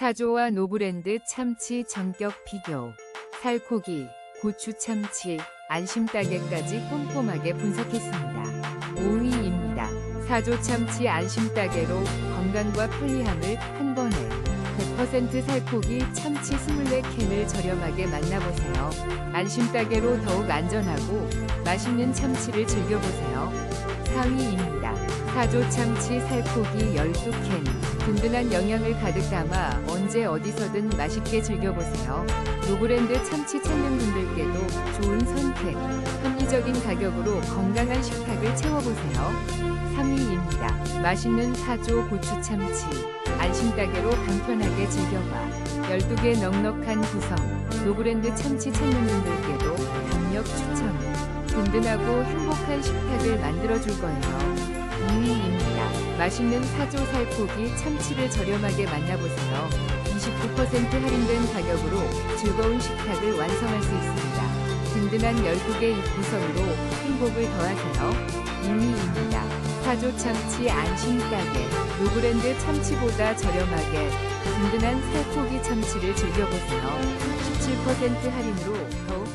사조와 노브랜드 참치 전격 비교. 살코기, 고추 참치, 안심 따개까지 꼼꼼하게 분석했습니다. 5위입니다. 사조 참치 안심 따개로 건강과 편리함을 한 번에 100% 살코기 참치 24캔을 저렴하게 만나보세요. 안심 따개로 더욱 안전하고 맛있는 참치를 즐겨보세요. 4위입니다. 사조 참치 살코기 12캔. 든든한 영양을 가득 담아 언제 어디서든 맛있게 즐겨보세요. 노브랜드 참치 찾는 분들께도 좋은 선택. 합리적인 가격으로 건강한 식탁을 채워보세요. 3위입니다. 맛있는 사조 고추 참치. 안심 따개로 간편하게 즐겨봐. 12개 넉넉한 구성. 노브랜드 참치 찾는 분들께도 강력 추천. 든든하고 행복한 식탁을 만들어줄 거예요. 2위입니다. 맛있는 사조 살코기 참치를 저렴하게 만나보세요. 29% 할인된 가격으로 즐거운 식탁을 완성할 수 있습니다. 든든한 12개 구성으로 행복을 더하세요. 2위입니다. 사조 참치 안심 가게. 노브랜드 참치보다 저렴하게 든든한 살코기 참치를 즐겨보세요. 17% 할인으로 더욱